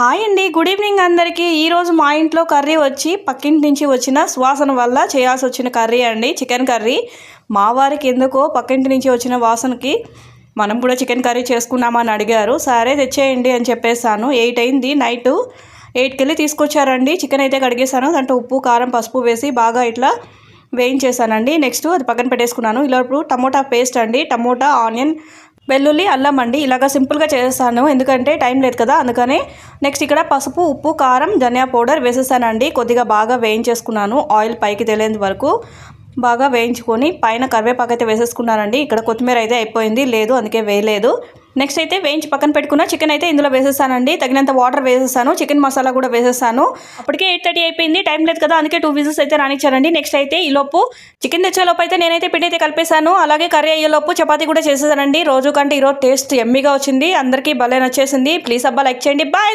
Hi అండి. Good evening అందరికీ. ఈరోజు మా ఇంట్లో కర్రీ వచ్చి పక్కింటి నుంచి వచ్చిన సువాసన వల్ల చేయాల్సి వచ్చిన కర్రీ అండి. Chicken curry. మా వారికి ఎందుకో పక్కింటి నుంచి వచ్చిన వాసనకి మనం కూడా చికెన్ కర్రీ చేసుకున్నామని అడిగారు. సరే తెచ్చేయండి అని చెప్పేసాను ఎయిట్ అయింది. నైట్ ఎయిట్కి వెళ్ళి తీసుకొచ్చారండి. చికెన్ అయితే కడిగేసాను దాంట్లో ఉప్పు కారం పసుపు వేసి బాగా ఇట్లా వేయించేసానండి నెక్స్ట్ అది పక్కన పెట్టేసుకున్నాను. ఇలా ఇప్పుడు టమోటా పేస్ట్ అండి. టమోటా ఆనియన్ వెల్లుల్లి అల్లం అండి. ఇలాగ సింపుల్గా చేస్తాను. ఎందుకంటే టైం లేదు కదా అందుకనే నెక్స్ట్ ఇక్కడ పసుపు ఉప్పు కారం ధనియా పౌడర్ వేసేసానండి. కొద్దిగా బాగా వేయించేసుకున్నాను. ఆయిల్ పైకి తెలియని వరకు బాగా వేయించుకొని పైన కరివేపాకు అయితే వేసేసుకున్నానండి. ఇక్కడ కొత్తిమీర అయితే అయిపోయింది. లేదు అందుకే వేయలేదు. నెక్స్ట్ అయితే వేయించి పక్కన పెట్టుకున్న చికెన్ అయితే ఇందులో వేసేసానండి. తగినంత వాటర్ వేసేసాను. చికెన్ మసాలా కూడా వేసేసాను. అప్పటికే ఎయిట్ థర్టీ అయిపోయింది. టైం లేదు కదా అందుకే టూ విజిల్స్ అయితే రానిచ్చారండి నెక్స్ట్ అయితే ఈ లోపు చికెన్ తెచ్చేలోపు అయితే నేనైతే పిండి అయితే కలిపేశాను. అలాగే కర్రీ అయ్యేలోపు చపాతీ కూడా చేసేసానండి. రోజు కంటే ఈరోజు టేస్ట్ ఎమ్మిగా వచ్చింది. అందరికీ భలే నచ్చేసింది. ప్లీజ్ అబ్బా లైక్ చేయండి. బాయ్